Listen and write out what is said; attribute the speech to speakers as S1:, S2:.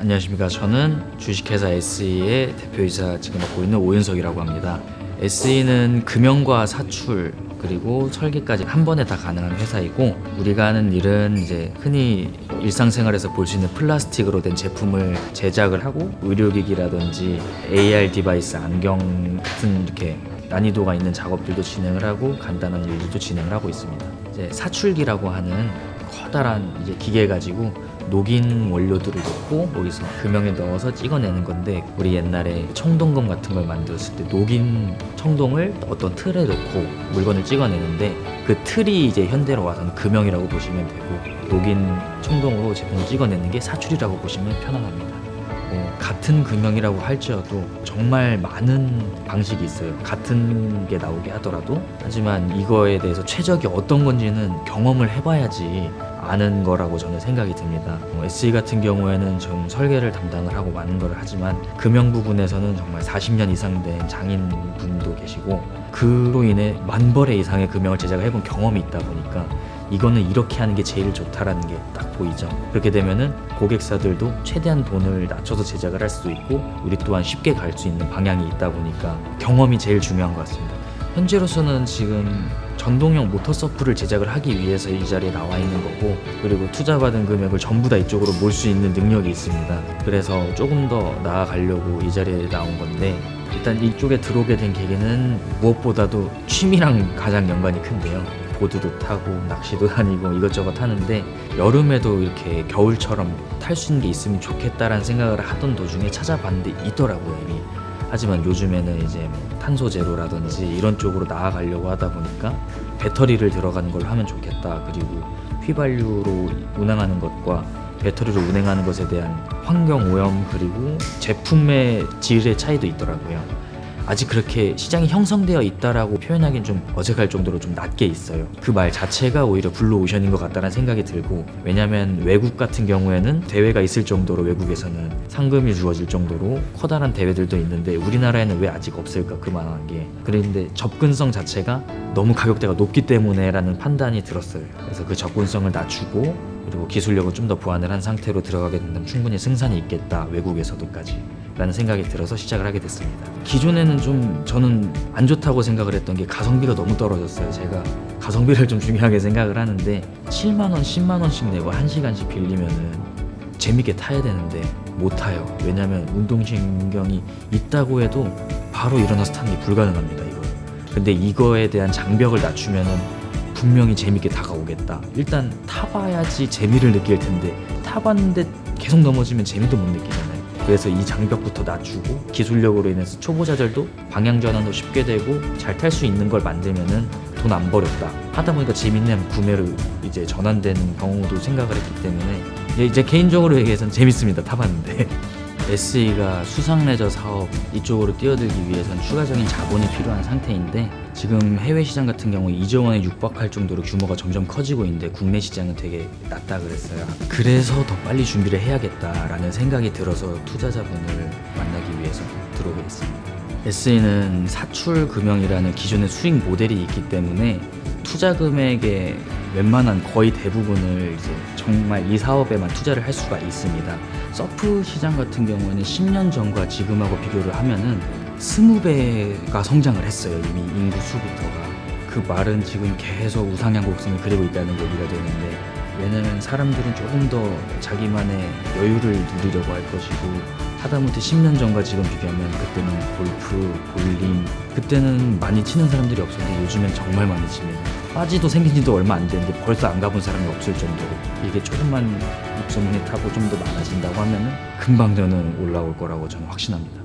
S1: 안녕하십니까. 저는 주식회사 SE의 대표이사 지금 맡고 있는 오윤석이라고 합니다. SE는 금연과 사출 그리고 설계까지 한 번에 다 가능한 회사이고 우리가 하는 일은 이제 흔히 일상생활에서 볼 수 있는 플라스틱으로 된 제품을 제작을 하고 의료기기라든지 AR 디바이스 안경 같은 이렇게 난이도가 있는 작업들도 진행을 하고 간단한 일들도 진행을 하고 있습니다. 이제 사출기라고 하는 커다란 이제 기계 가지고 녹인 원료들을 넣고 거기서 금형에 넣어서 찍어내는 건데 우리 옛날에 청동검 같은 걸 만들었을 때 녹인 청동을 어떤 틀에 넣고 물건을 찍어내는데 그 틀이 이제 현대로 와서는 금형이라고 보시면 되고 녹인 청동으로 제품을 찍어내는 게 사출이라고 보시면 편안합니다. 뭐 같은 금형이라고 할지라도 정말 많은 방식이 있어요. 같은 게 나오게 하더라도 하지만 이거에 대해서 최적이 어떤 건지는 경험을 해봐야지 아는 거라고 저는 생각이 듭니다. 뭐 SE 같은 경우에는 좀 설계를 담당을 하고 많은 걸 하지만 금형 부분에서는 정말 40년 이상 된 장인분도 계시고 그로 인해 만 벌의 이상의 금형을 제작을 해본 경험이 있다 보니까 이거는 이렇게 하는 게 제일 좋다라는 게 딱 보이죠. 그렇게 되면은 고객사들도 최대한 돈을 낮춰서 제작을 할 수도 있고 우리 또한 쉽게 갈 수 있는 방향이 있다 보니까 경험이 제일 중요한 것 같습니다. 현재로서는 지금 전동형 모터 서프를 제작을 하기 위해서 이 자리에 나와 있는 거고 그리고 투자받은 금액을 전부 다 이쪽으로 몰 수 있는 능력이 있습니다. 그래서 조금 더 나아가려고 이 자리에 나온 건데 일단 이쪽에 들어오게 된 계기는 무엇보다도 취미랑 가장 연관이 큰데요. 보드도 타고 낚시도 다니고 이것저것 하는데 여름에도 이렇게 겨울처럼 탈 수 있는 게 있으면 좋겠다라는 생각을 하던 도중에 찾아봤는데 있더라고요 이미 하지만 요즘에는 이제 뭐 탄소 제로라든지 이런 쪽으로 나아가려고 하다 보니까 배터리를 들어가는 걸 하면 좋겠다 그리고 휘발유로 운항하는 것과 배터리로 운행하는 것에 대한 환경 오염 그리고 제품의 질의 차이도 있더라고요. 아직 그렇게 시장이 형성되어 있다라고 표현하기는 좀 어색할 정도로 좀 낮게 있어요. 그 말 자체가 오히려 블루오션인 것 같다는 생각이 들고 왜냐하면 외국 같은 경우에는 대회가 있을 정도로 외국에서는 상금이 주어질 정도로 커다란 대회들도 있는데 우리나라에는 왜 아직 없을까 그만한 게 그런데 접근성 자체가 너무 가격대가 높기 때문에라는 판단이 들었어요. 그래서 그 접근성을 낮추고 그리고 기술력을 좀 더 보완을 한 상태로 들어가게 된다면 충분히 승산이 있겠다 외국에서도까지 라는 생각이 들어서 시작을 하게 됐습니다 기존에는 좀 저는 안 좋다고 생각을 했던 게 가성비가 너무 떨어졌어요 제가 가성비를 좀 중요하게 생각을 하는데 7만 원 10만 원씩 내고 1시간씩 빌리면은 재밌게 타야 되는데 못 타요 왜냐면 운동신경이 있다고 해도 바로 일어나서 타는 게 불가능합니다 이거 근데 이거에 대한 장벽을 낮추면은 분명히 재밌게 다가오겠다. 일단 타봐야지 재미를 느낄 텐데 타봤는데 계속 넘어지면 재미도 못 느끼잖아요. 그래서 이 장벽부터 낮추고 기술력으로 인해서 초보자들도 방향 전환도 쉽게 되고 잘 탈 수 있는 걸 만들면은 돈 안 버렸다. 하다 보니까 재밌는 구매로 이제 전환되는 경우도 생각을 했기 때문에 이제- 개인적으로 얘기해서는 재밌습니다. 타봤는데. SE가 수상 레저 사업 이쪽으로 뛰어들기 위해선 추가적인 자본이 필요한 상태인데 지금 해외 시장 같은 경우 2조 원에 육박할 정도로 규모가 점점 커지고 있는데 국내 시장은 되게 낮다 그랬어요. 그래서 더 빨리 준비를 해야겠다라는 생각이 들어서 투자자분을 만나기 위해서 들어오게 됐습니다. SE는 사출 금형이라는 기존의 수익 모델이 있기 때문에 투자 금액의 웬만한 거의 대부분을 이제 정말 이 사업에만 투자를 할 수가 있습니다. 서프 시장 같은 경우에는 10년 전과 지금하고 비교를 하면은 20배가 성장을 했어요. 이미 인구 수부터가. 그 말은 지금 계속 우상향 곡선을 그리고 있다는 얘기가 되는데 왜냐면 사람들은 조금 더 자기만의 여유를 누리려고 할 것이고 하다못해 10년 전과 지금 비교하면 그때는 골프, 볼링 그때는 많이 치는 사람들이 없었는데 요즘엔 정말 많이 칩니다. 빠지도 생긴 지도 얼마 안 됐는데 벌써 안 가본 사람이 없을 정도로 이게 조금만 입소문이 타고 좀 더 많아진다고 하면은 금방 저는 올라올 거라고 저는 확신합니다.